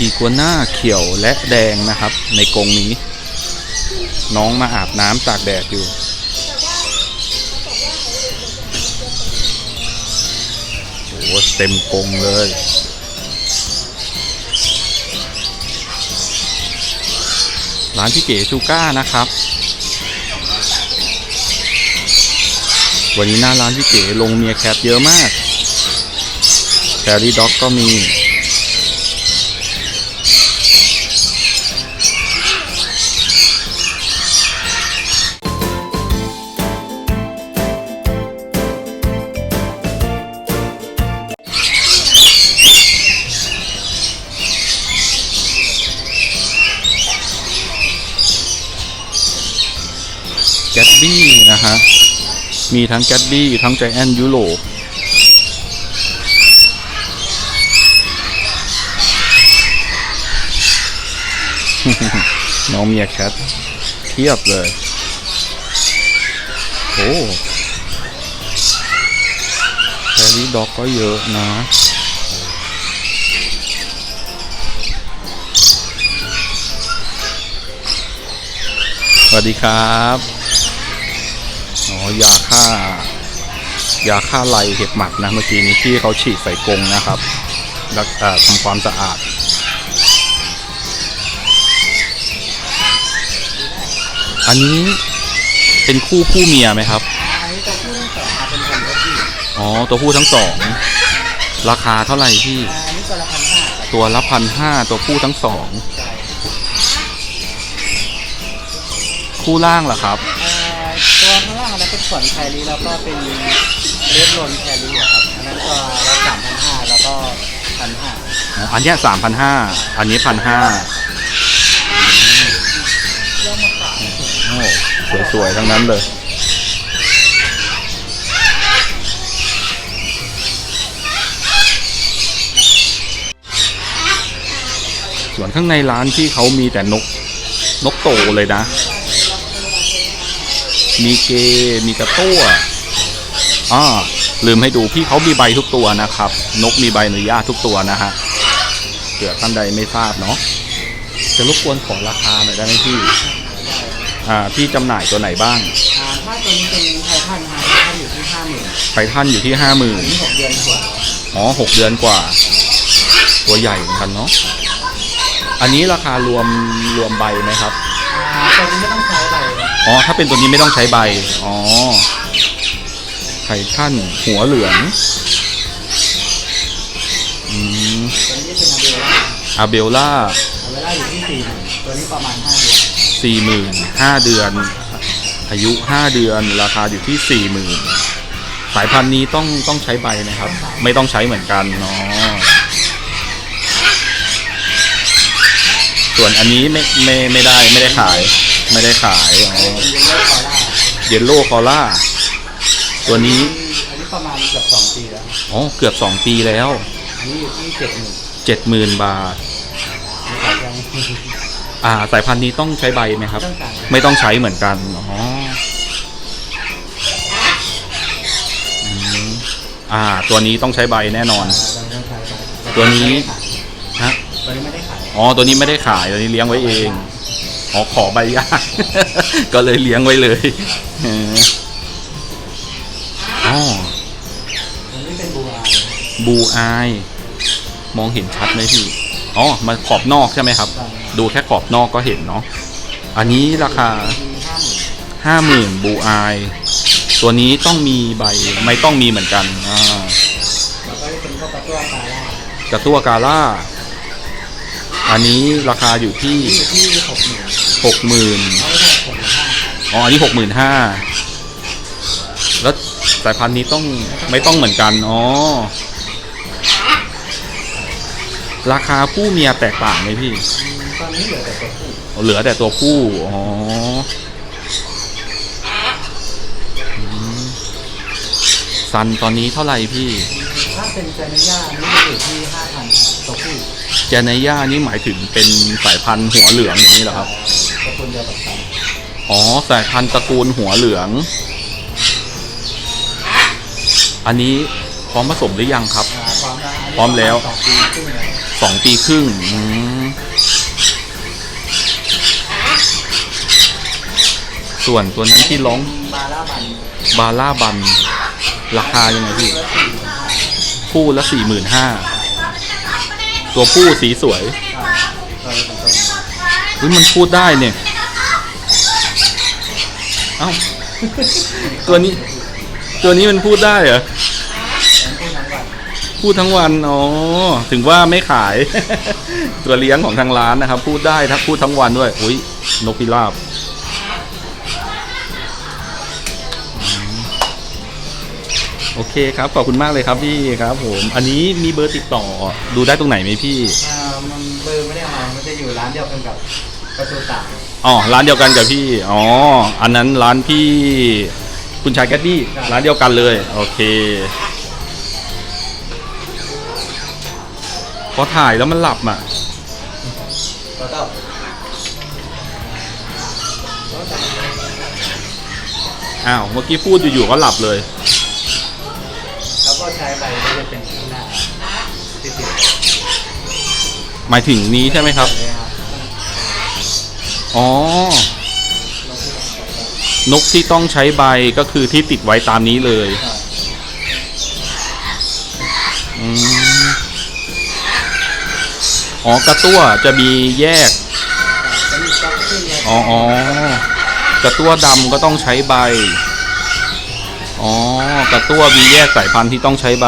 อีกัวน่าเขียวและแดงนะครับ ในกรงนี้ น้องมาอาบน้ำตากแดดอยู่โอ้โหเต็มกรงเลยร้านพี่เก๋ชูก้านะครับ วันนี้หน้าร้านพี่เก๋ลงเมียแคทเยอะมากแครี่ด็อกก็มีี้นะฮะ มีทั้งแกตบี้ทั้งใจแอนยุโรน้องเมียแคทเทียบเลย โอ้แครี่ด็อกก็เยอะนะสวัสดีครับ ยาฆ่ายาฆ่าไรเห็บหมัดนะเมื่อกี้นี้ที่เขาฉีดใส่กรงนะครับแล้วทำความสะอาดอันนี้เป็นคู่ผู้เมียไหมครับ อันนี้ตัวผู้ทั้งสองมาเป็นพันธุ์ที่อ๋อ ตัวผู้ทั้งสอง ราคาเท่าไหร่พี่ อันนี้ตัวละพันห้าตัวละพันห้าตัวผู้ทั้งสอง คู่ล่างเหรอครับ ตัวข้างล่างอันนั้นเป็นขนแครีแล้วก็เป็นเลดโลนแครีครับอันนั้นตัวละสามพันห้าแล้วก็พันห้าอ๋ออันเนี้สามพันห้าอันนี้พันห้าเรื่องมาขายโอ้สวยๆทั้งนั้นเลย ส่วนข้างในร้านที่เขามีแต่นกนกโตเลยนะ มีเกมีกระตั้วอ่าลืมให้ดูพี่เขามีใบทุกตัวนะครับ นกมีใบอนุญาตทุกตัวนะฮะเผื่อท่านใดไม่ทราบเนาะจะรบกวนขอราคาหน่อยได้ไหมพี่อ่าพี่จำหน่ายตัวไหนบ้าง อ่าถ้าตัวนี้เป็นไททันฮะไททันอยู่ที่ห้าหมื่นไททันอยู่ที่ห้าหมื่อันนนี้หกเดือนกว่าอ๋อหกเดือนกว่า ตัวใหญ่เหมือนกันเนาะอันนี้ราคารวมรวมใบไหมครับ อ่าตัวนี้ไม่ต้องใช้ใบ อ๋อ ถ้าเป็นตัวนี้ไม่ต้องใช้ใบ อ๋อไททันหัวเหลือง อืมตัวนี้เป็นอาเบลล่า อาเบลล่าอาเบลล่าอยู่ที่สี่หมื่นตัวนี้ประมาณห้าเดือนสี่หมื่นห้าเดือน อายุห้าเดือน ราคาอยู่ที่สี่หมื่นสายพันธุ์นี้ต้องต้องใช้ใบไหมครับ ไม่ต้องใช้เหมือนกันเนาะ ส่วนอันนี้ไม่ไม่ไม่ได้ไม่ได้ขาย ไม่ได้ขายอ๋อเป็นเยลโล่คอร่าเยลโล่คอล่าตัวนี้อันนี้ประมาณเกือบสองปีแล้ว อ๋อเกือบสองปีแล้วอันนี้อยู่ที่เจ็ดหมื่นเจ็ดหมื่นบาทขายยังอ่า สายพันธุ์นี้ต้องใช้ใบไหมครับ ต้องการไม่ต้องใช้เหมือนกัน อ๋ออืมอ่า ตัวนี้ต้องใช้ใบแน่นอน ตัวนี้ฮะ ตัวนี้ไม่ได้ขายอ๋อ ตัวนี้ไม่ได้ขาย ตัวนี้เลี้ยงไว้เอง อ๋อ ขอใบยาก ก็เลยเลี้ยงไว้เลยเอออ๋อตัวนี้เป็นบัวบูอาย มองเห็นชัดไหมพี่ อ๋อ มันขอบนอกใช่ไหมครับ ดูแค่ขอบนอกก็เห็นเนาะ อันนี้ราคามีห้าหมื่นห้าหมื่นบูอาย ตัวนี้ต้องมีใบ ไม่ต้องมีเหมือนกัน อ่าแล้วก็เป็นพวกกระตัวปลาล่ากระตั้วกาล่า อันนี้ราคาอยู่ที่ที่หกหมื่นหกหมื่นเขาได้หกหมื่นห้าอ๋ออันนี้หกหมื่นห้าแล้วสายพันธุ์นี้ต้องไม่ต้องเหมือนกันอ๋อราคาผู้เมียแตกต่างไหมพี่ตอนนี้เหลือแต่ตัวผู้เหลือแต่ตัวผู้อ๋ออืมซันตอนนี้เท่าไหร่พี่ ถ้าเป็นเจเนย่านี่จะอยู่ที่ห้าพันตัวผู้ เจเนย่านี่หมายถึงเป็นสายพันธุ์หัวเหลืองอย่างนี้เหรอครับตัวคนเดียวกับกันอ๋อ สายพันธุ์ตระกูลหัวเหลือง อันนี้พร้อมผสมหรือยังครับอ่าพร้อมแล้วพร้อมแล้ว สองปีครึ่งแล้วสองปีครึ่งอืมส่วนตัวนั้นที่ร้องบาร่าบันบาร่าบัน ราคายังไงพี่ คู่ละสี่หมื่นห้า ตัวผู้สีสวยครับตัวนี้เป็นตัวนี้เฮ้ยมันพูดได้เนี่ย เอ้า ตัวนี้ ตัวนี้มันพูดได้เหรอ พูดทั้งวัน อ๋อ ถึงว่าไม่ขาย ตัวเลี้ยงของทางร้านนะครับ พูดได้ทั้าพูดทั้งวันด้วย อุ้ยนกพิราบ โอเคครับ ขอบคุณมากเลยครับพี่ครับผม อันนี้มีเบอร์ติดต่อดูได้ตรงไหนไหมพี่ อ่ามันเบอร์ไม่ได้มามันจะอยู่ร้านเดียวกันกับประตูต่างอ๋อ ร้านเดียวกันกับพี่ อ๋อ อันนั้นร้านพี่คุณชายแกดดี้ ร้านเดียวกันเลย โอเค พอถ่ายแล้วมันหลับอะ แล้วก็อ้าว เมื่อกี้พูดอยู่ๆก็หลับเลย หมายถึงนี้ใช่ไหมครับ อ๋อ นกที่ต้องใช้ใบก็คือที่ติดไว้ตามนี้เลยอ๋อกระตั้วจะมีแยก อ๋อกระตั้วดำก็ต้องใช้ใบ อ๋อกระตั้วมีแยกสายพันธุ์ที่ต้องใช้ใบ